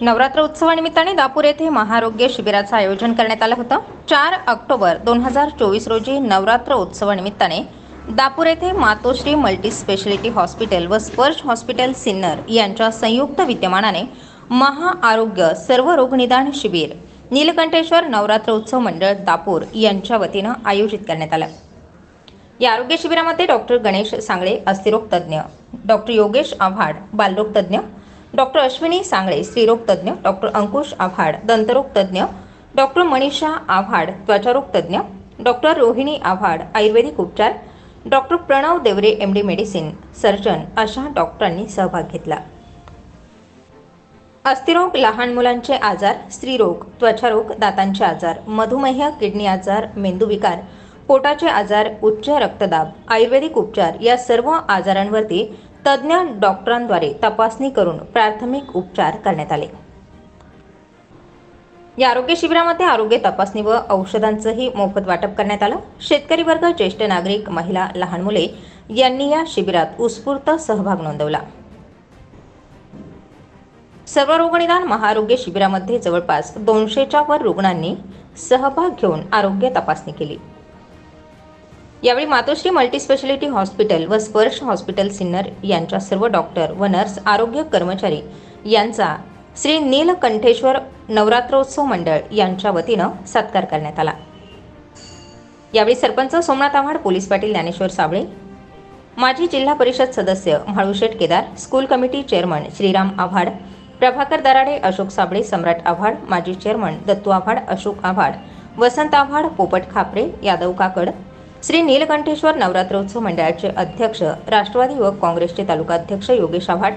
नवरात्र उत्सवानिमित्ताने दापूर येथे महारोग्य शिबिराचं आयोजन करण्यात आलं होतं. चार ऑक्टोबर दोन हजार चोवीस रोजी नवरात्र उत्सवानिमित्ताने दापूर येथे मातोश्री मल्टी स्पेशालिटी हॉस्पिटल व स्पर्श हॉस्पिटल सिन्नर यांच्या संयुक्त विद्यमानाने महाआरोग्य सर्व रोगनिदान शिबिर नीलकंठेश्वर नवरात्र उत्सव मंडळ दापूर यांच्या वतीनं आयोजित करण्यात आलं. या आरोग्य शिबिरामध्ये डॉक्टर गणेश सांगळे अस्थिरोग तज्ज्ञ डॉक्टर योगेश आव्हाड बालरोग तज्ज्ञ डॉक्टर अश्विनी सांगळे स्त्रीरोग तज्ज्ञ डॉक्टर अंकुश आव्हाड दंतरोग तज्ज्ञ डॉक्टर मनीषा आव्हाड त्वचारोग तज्ज्ञ डॉक्टर रोहिणी आव्हाड आयुर्वेदिक उपचार doctor Pranav Deore M D medicine surgeon अशा डॉक्टरांनी सहभाग घेतला. अस्थिरोग लहान मुलांचे आजार स्त्रीरोग त्वचारोग दातांचे आजार मधुमेह किडनी आजार मेंदूविकार पोटाचे आजार उच्च रक्तदाब आयुर्वेदिक उपचार या सर्व आजारांवरती तज्ज्ञ डॉक्टरांद्वारे तपासणी करून प्राथमिक उपचार करण्यात आले. या आरोग्य शिबिरामध्ये आरोग्य तपासणी व औषधांचंही मोफत वाटप करण्यात आलं. शेतकरी वर्ग ज्येष्ठ नागरिक महिला लहान मुले यांनी या शिबिरात उत्स्फूर्त सहभाग नोंदवला. सर्व रोगनिदान महाआरोग्य शिबिरामध्ये जवळपास दोनशेच्या वर रुग्णांनी सहभाग घेऊन आरोग्य तपासणी केली. यावेळी मातोश्री मल्टीस्पेशालिटी हॉस्पिटल व स्पर्श हॉस्पिटल सिन्नर यांच्या सर्व डॉक्टर व नर्स आरोग्य कर्मचारी यांचा श्री नीलकंठेश्वर नवरात्रोत्सव मंडळ यांच्या वतीनं सत्कार करण्यात आला. यावेळी सरपंच सोमनाथ आव्हाड पोलीस पाटील ज्ञानेश्वर साबळे माजी जिल्हा परिषद सदस्य Mhalusheth Kedar school committee chairman Shriram Avhad Prabhakar Darade Ashok Sable Samrat Avhad माजी चेअरमन दत्तू आव्हाड अशोक आव्हाड वसंत आव्हाड पोपट खापरे यादव काकड श्री नीलकंठेश्वर नवरात्रोत्सव मंडळाचे अध्यक्ष राष्ट्रवादी युवक काँग्रेसचे तालुका अध्यक्ष योगेश आव्हाड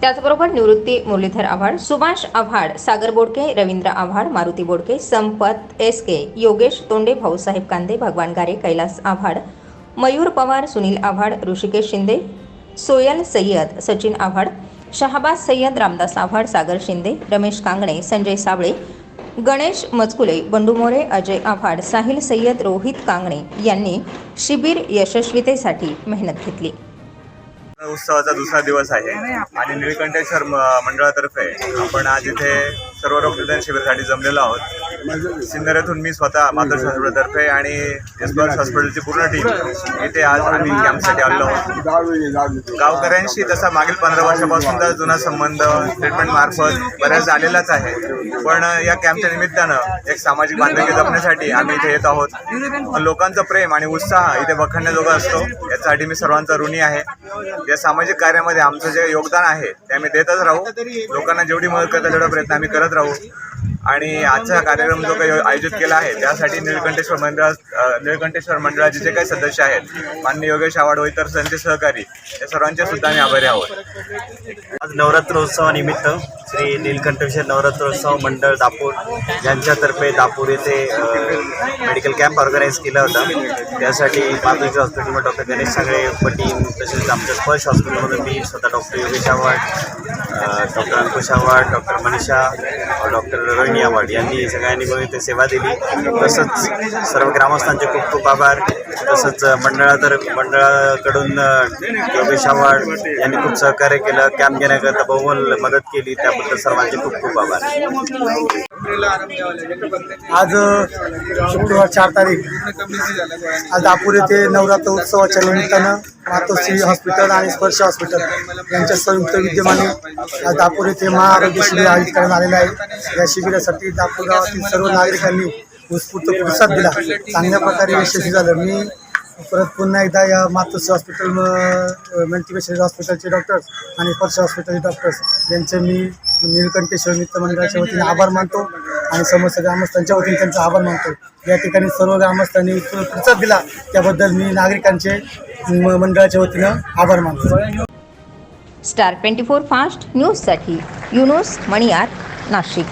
त्याचबरोबर निवृत्ती मुरलीधर आव्हाड सुभाष आव्हाड सागर बोडके रवींद्र आव्हाड मारुती बोडके संपत एस के योगेश तोंडे भाऊसाहेब कांदे भगवान गारे कैलास आव्हाड मयूर पवार सुनील आव्हाड ऋषिकेश शिंदे सोयल सय्यद सचिन आव्हाड शहाबाज सय्यद रामदास आव्हाड सागर शिंदे रमेश कांगणे संजय साबळे गणेश मचकुले बंडू मोरे अजय आव्हाड साहिल सय्यद रोहित कांगणे यांनी शिबिर यशस्वीतेसाठी मेहनत घेतली. उत्सवाचा दुसरा दिवस आहे आणि निळकंठेश्वर मंडळातर्फे आपण आज इथे सर्व रोग निदान शिबिरासाठी जमलेलो आहोत. सिन्नर मी स्वतः मातोश्री हॉस्पिटलतर्फे आणि एसबर्स हॉस्पिटलची पूर्ण टीम इथे आज आम्ही कॅम्पसाठी आलो आहोत. गावकऱ्यांशी तसा मागील पंधरा वर्षापासूनचा जुना संबंध ट्रीटमेंट मार्फत बऱ्याच आलेलाच आहे. पण या कॅम्पच्या निमित्तानं एक सामाजिक बांधिलकी जपण्यासाठी आम्ही इथे येत आहोत. लोकांचं प्रेम आणि उत्साह इथे बखडण्याजोगा असतो यासाठी मी सर्वांचा ऋणी आहे. या सामाजिक कार्यामध्ये आमचं जे योगदान आहे ते आम्ही देतच राहू. लोकांना जेवढी मदत करता तेवढा प्रयत्न आम्ही करत राहू. आणि आजचा कार्यक्रम जो काही आयोजित केला आहे त्यासाठी निळकंठेश्वर मंडळ निळकंठेश्वर मंडळाचे जे काही सदस्य आहेत मान्य योगेश आवाड व तर त्यांचे सहकारी या सर्वांचे सुद्धा आम्ही आभारी आहोत. आज नवरात्रोत्सवानिमित्त श्री नीलकंठेश्वर नवरात्रोत्सव मंडळ दापूर. यांच्यातर्फे दापूर येथे मेडिकल कॅम्प ऑर्गनाईज केला होता. त्यासाठी मातोश्री हॉस्पिटलमध्ये डॉक्टर गणेश सांगळे व टीम तसेच आमच्या स्पर्श हॉस्पिटलमधून मी स्वतः doctor Yogesh Avhad doctor Ankush Avhad doctor Manisha doctor Rohini Avhad यांनी सगळ्यांनी मिळून इथे सेवा दिली. तसंच सर्व ग्रामस्थांचे खूप खूप आभार. तसंच मंडळातर मंडळाकडून योगेश आव्हाड यांनी खूप सहकार्य केलं. कॅम्प घेण्याकरता बहुमोल मदत केली. त्या त्याबद्दल सर्वांचे खूप खूप आभार. आज शुक्रवार चार तारीख. आज दापूर येथे नवरात्र उत्सवाच्या निमित्तानं मातोश्री हॉस्पिटल आणि स्पर्श हॉस्पिटल यांच्या संयुक्त विद्यमाने आज दापूर येथे महाआरोग्य शिबिर आयोजित करण्यात आलेले आहे. या शिबिरासाठी दापूर गावातील सर्व नागरिकांनी उत्स्फूर्त प्रतिसाद दिला. चांगल्या प्रकारे यशस्वी झालं. मी परत पुन्हा एकदा या मातोश्री हॉस्पिटल मल्टीपेशल हॉस्पिटलचे डॉक्टर्स आणि स्पर्श हॉस्पिटलचे डॉक्टर्स यांचे मी निळकंठेश्वर मित्र मंडळाच्या वतीने आभार मानतो आणि समस्त ग्रामस्थांच्या वतीने त्यांचा आभार मानतो. या ठिकाणी सर्व ग्रामस्थांनी प्रतिसाद दिला त्याबद्दल मी नागरिकांचे मंडळाच्या वतीनं आभार मानतो. स्टार ट्वेंटी फोर फास्ट न्यूजसाठी युनोस मणियार नाशिक.